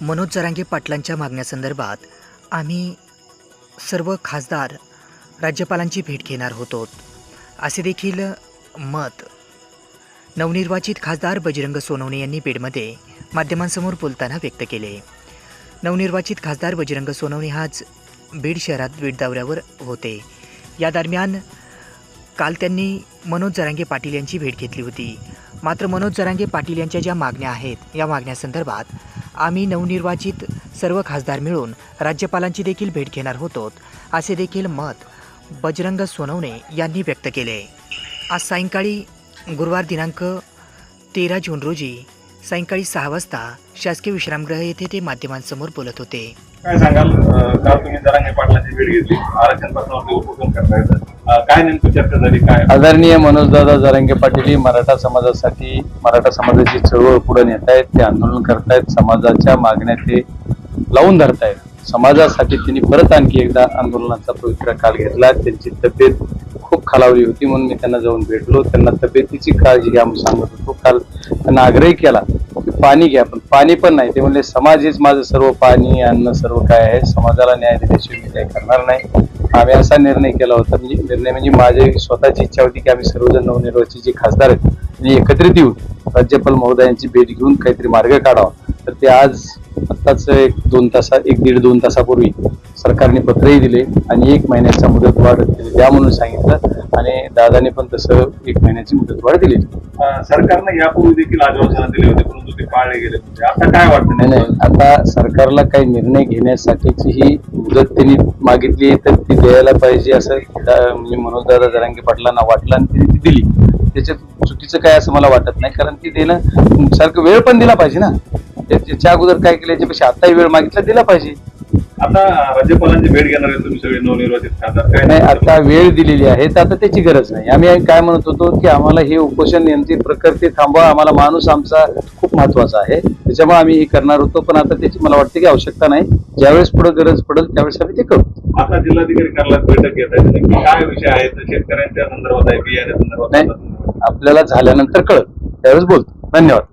मनोज जरांगे पाटलांच्या मागण्यासंदर्भात आम्ही सर्व खासदार राज्यपालांची भेट घेणार होतो. असे देखील मत नवनिर्वाचित खासदार बजरंग सोनवणे यांनी बीडमध्ये माध्यमांसमोर बोलताना व्यक्त केले. नवनिर्वाचित खासदार बजरंग सोनवणे आज बीड शहरात बीड दौऱ्यावर होते. या दरम्यान काल त्यांनी मनोज जरांगे पाटील यांची भेट घेतली होती. मात्र मनोज जरांगे पाटील यांच्या ज्या मागण्या आहेत या मागण्यासंदर्भात आम्ही नवनिर्वाचित सर्व खासदार मिळून राज्यपालांची देखील भेट घेणार होतो असे देखील मत बजरंग सोनवणे यांनी व्यक्त केले. आज सायंकाळी गुरुवार दिनांक तेरा जून रोजी सायंकाळी सहा वाजता शासकीय विश्रामगृह येथे ते माध्यमांसमोर बोलत होते. काय सांगाल? काल तुम्ही जरांगे पाटलांची भेट घेतली. आरक्षण प्रश्नावरती उपक्रम करता येतात काय नेमकं चर्चा झाली? काय? आदरणीय मनोजदादा जरांगे पाटील ही मराठा समाजासाठी मराठा समाजाची चळवळ पुढे नेत आहेत ते आंदोलन करतायत समाजाच्या मागण्या ते लावून धरतायत समाजासाठी त्यांनी परत आणखी एकदा आंदोलनाचा पवित्र काल घेतला. त्यांची तब्येत खूप खालावली होती म्हणून मी त्यांना जाऊन भेटलो. त्यांना तब्येतीची काळजी घ्या म्हणून सांगत होतो. काल त्यांना आग्रह केला की पाणी घ्या पण पाणी पण नाही. ते म्हणले समाज हेच माझं सर्व पाणी अन्न सर्व काय आहे. समाजाला न्याय दिल्याशिवाय मी काही करणार नाही. आम्ही असा निर्णय केला होता म्हणजे निर्णय म्हणजे माझी स्वतःची इच्छा होती की आम्ही सर्वजण नवनिर्वाचित जे खासदार आहेत त्यांनी एकत्रित येऊन राज्यपाल महोदयांची भेट घेऊन काहीतरी मार्ग काढावा. तर ते आज आत्ताच एक दोन तासा एक दीड दोन तासापूर्वी सरकारने पत्रही दिले आणि एक महिन्याचा मुदत वाढ द्या म्हणून सांगितलं आणि दादाने पण तसं एक महिन्याची मुदत वाढ दिली सरकारनं यापूर्वी देखील आश्वासनं दिली होती परंतु ते पाळले गेले आता काय वाटतं? नाही नाही. आता सरकारला काही निर्णय घेण्यासाठीची ही मुदत त्यांनी मागितली तर ती द्यायला पाहिजे असं म्हणजे मनोजदादा जरांगे पाटलांना वाटलं आणि त्यांनी ती दिली. त्याच्यात चुकीचं काय असं मला वाटत नाही कारण ती देणं सारखं वेळ पण दिला पाहिजे ना. त्याच्या अगोदर काय केलं याच्यापेक्षा आताही वेळ मागितला दिला पाहिजे. आता राज्यपालांची भेट घेणार आहे तुम्ही सगळे नवनिर्वाचित खासदार. काय नाही आता वेळ दिलेली आहे तर आता त्याची गरज नाही. आम्ही काय म्हणत होतो की आम्हाला हे उपोषण यांची प्रकृती थांबवा आम्हाला माणूस आमचा खूप महत्त्वाचा आहे. त्याच्यामुळे आम्ही हे करणार होतो पण आता त्याची मला वाटते की आवश्यकता नाही. ज्यावेळेस पुढे गरज पडेल त्यावेळेस आम्ही ते करू. आता जिल्हाधिकारी कार्यालयात बैठक घेत आहे काय विषय आहेत शेतकऱ्यांच्या संदर्भात आहे बियाण्या संदर्भात आपल्याला झाल्यानंतर कळत त्यावेळेस बोलतो. धन्यवाद.